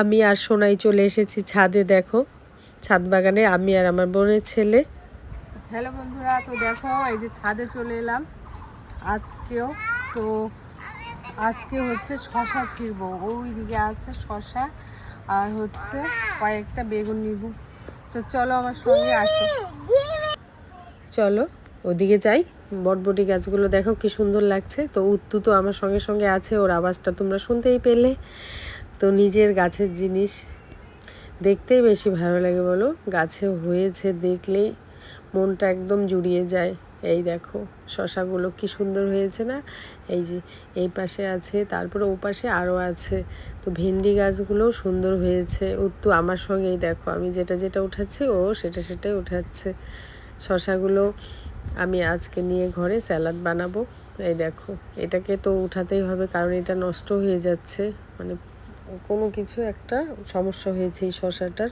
আমি আর সোনাই চলে এসেছি ছাদে দেখো। ছাদ বাগানে আমি আর আমার বোনের ছেলে। হ্যালো বন্ধুরা তো দেখো এই যে ছাদে চলে এলাম আজকেও। তো আজকে হচ্ছে শশা ছিড়বো। ওই দিকে আছে শশা আর হচ্ছে কয়েকটা বেগুন নিব। তো চলো আমার সঙ্গে আসো। চলো ওদিকে যাই। বটবটি গাছগুলো দেখো কি সুন্দর লাগছে। তো উত্তু তো আমার সঙ্গে সঙ্গে আছে ওর আওয়াজটা তোমরা শুনতেই পেলে। তো নিজের গাছের জিনিস দেখতেই বেশি ভালো লাগে বলো। গাছে হয়েছে দেখলেই মনটা একদম জুড়িয়ে যায়। এই দেখো, শশাগুলো কি সুন্দর হয়েছে না? এই যে, এই পাশে আছে, তারপরে ও পাশে আরও আছে। তো ভেন্ডি গাছগুলোও সুন্দর হয়েছে। উত্তু আমার সঙ্গেই দেখো, আমি যেটা যেটা উঠাচ্ছি, ও সেটা সেটাই উঠাচ্ছে। শশাগুলো আমি আজকে নিয়ে ঘরে স্যালাড বানাবো। এই দেখো, এটাকে তো উঠাতেই হবে, কারণ এটা নষ্ট হয়ে যাচ্ছে। মানে কোনো কিছু একটা সমস্যা হয়েছে এই শশাটার।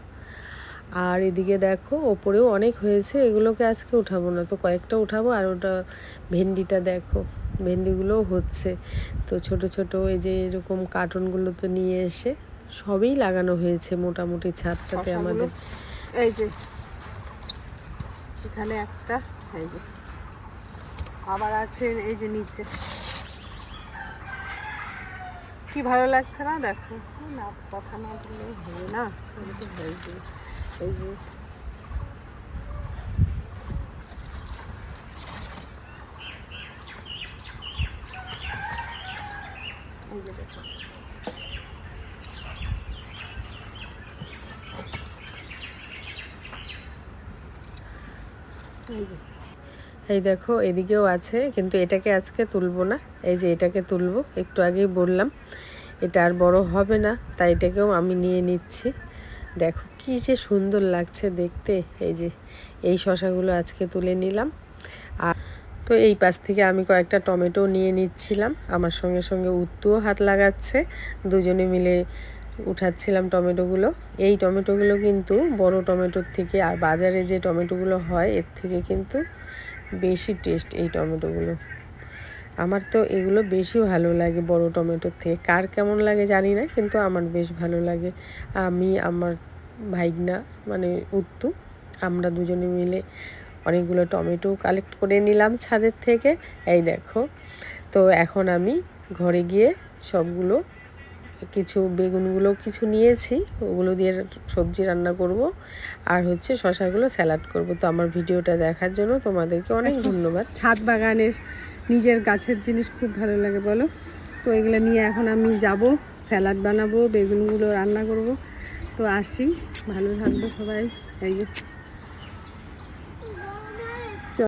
আর এদিকে দেখো ওপরেও অনেক হয়েছে এগুলোকে আজকে উঠাবো না। তো কয়েকটা উঠাবো আর ওটা ভেন্ডিটা দেখো ভেন্ডিগুলোও হচ্ছে। তো ছোট ছোট এই যে এরকম কার্টুনগুলো তো নিয়ে এসে সবই লাগানো হয়েছে মোটামুটি ছাদটাতে আমাদের। এই যে এখানে একটা এই যে। আবার আছে এই যে নিচে। কি ভালো লাগছে না? দেখো। না, কথা না বললে হবে না। এই যে এই যে। এই যে এই যে। এই দেখো, এদিকেও আছে, কিন্তু এটাকে আজকে তুলবো না। এই যে এটাকে তুলবো, একটু আগেই বললাম, এটা আর বড় হবে না, তাই এটাকেও আমি নিয়ে নিচ্ছি। দেখো, কি যে সুন্দর লাগছে দেখতে, এই যে এই শশাগুলো আজকে তুলে নিলাম। আর তো এই পাশ থেকে আমি কয়েকটা টমেটো নিয়ে নিচ্ছিলাম, আমার সঙ্গে সঙ্গে উত্তুও হাত লাগাচ্ছে, দুজনে মিলে উঠাচ্ছিলাম টমেটোগুলো। এই টমেটোগুলো কিন্তু বড় টমেটোর থেকে, আর বাজারে যে টমেটোগুলো হয়, এর থেকে কিন্তু বেশি টেস্ট এই টমেটোগুলো। আমার তো এগুলো বেশি ভালো লাগে বড় টমেটোর থেকে। কার কেমন লাগে জানি না, কিন্তু আমার বেশ ভালো লাগে। আমি, আমার ভাইগনা মানে উত্তু, আমরা দুজনে মিলে অনেকগুলো টমেটো কালেক্ট করে নিলাম ছাদের থেকে। এই দেখো, তো এখন আমি ঘরে গিয়ে সবগুলো কিছু বেগুনগুলো কিছু নিয়েছি ওগুলো দিয়ে সবজি রান্না করব। আর হচ্ছে শশাগুলো স্যালাড করব। তো আমার ভিডিওটা দেখার জন্য তোমাদেরকে অনেক ধন্যবাদ। ছাদ বাগানের নিজের গাছের জিনিস খুব ভালো লাগে বলো। তো এগুলো নিয়ে এখন আমি যাব স্যালাড বানাবো বেগুনগুলো রান্না করব। তো আসি ভালো থাকব সবাই। এই